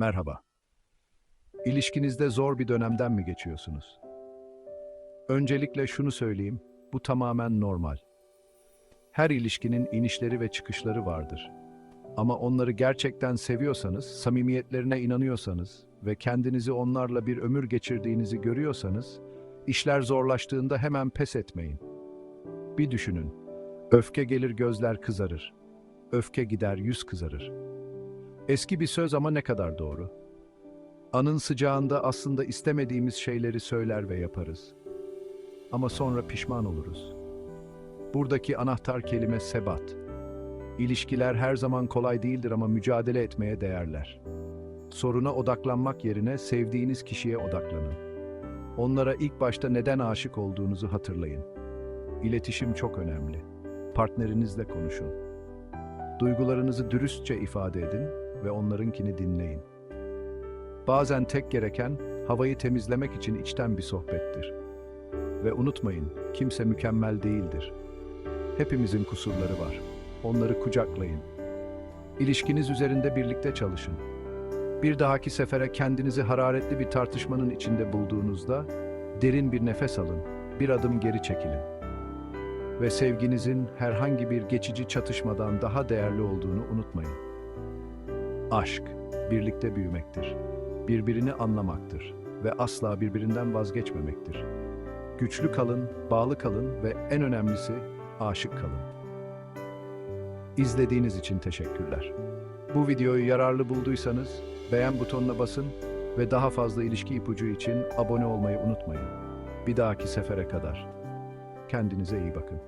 Merhaba. İlişkinizde zor bir dönemden mi geçiyorsunuz? Öncelikle şunu söyleyeyim, bu tamamen normal. Her ilişkinin inişleri ve çıkışları vardır. Ama onları gerçekten seviyorsanız, samimiyetlerine inanıyorsanız ve kendinizi onlarla bir ömür geçirdiğinizi görüyorsanız, işler zorlaştığında hemen pes etmeyin. Bir düşünün. Öfke gelir gözler kızarır. Öfke gider yüz kızarır. Eski bir söz ama ne kadar doğru. Anın sıcağında aslında istemediğimiz şeyleri söyler ve yaparız. Ama sonra pişman oluruz. Buradaki anahtar kelime sebat. İlişkiler her zaman kolay değildir ama mücadele etmeye değerler. Soruna odaklanmak yerine sevdiğiniz kişiye odaklanın. Onlara ilk başta neden aşık olduğunuzu hatırlayın. İletişim çok önemli. Partnerinizle konuşun. Duygularınızı dürüstçe ifade edin ve onlarınkini dinleyin. Bazen tek gereken havayı temizlemek için içten bir sohbettir. Ve unutmayın, kimse mükemmel değildir. Hepimizin kusurları var. Onları kucaklayın. İlişkiniz üzerinde birlikte çalışın. Bir dahaki sefere kendinizi hararetli bir tartışmanın içinde bulduğunuzda derin bir nefes alın, bir adım geri çekilin. Ve sevginizin herhangi bir geçici çatışmadan daha değerli olduğunu unutmayın. Aşk, birlikte büyümektir. Birbirini anlamaktır ve asla birbirinden vazgeçmemektir. Güçlü kalın, bağlı kalın ve en önemlisi aşık kalın. İzlediğiniz için teşekkürler. Bu videoyu yararlı bulduysanız beğen butonuna basın ve daha fazla ilişki ipucu için abone olmayı unutmayın. Bir dahaki sefere kadar. Kendinize iyi bakın.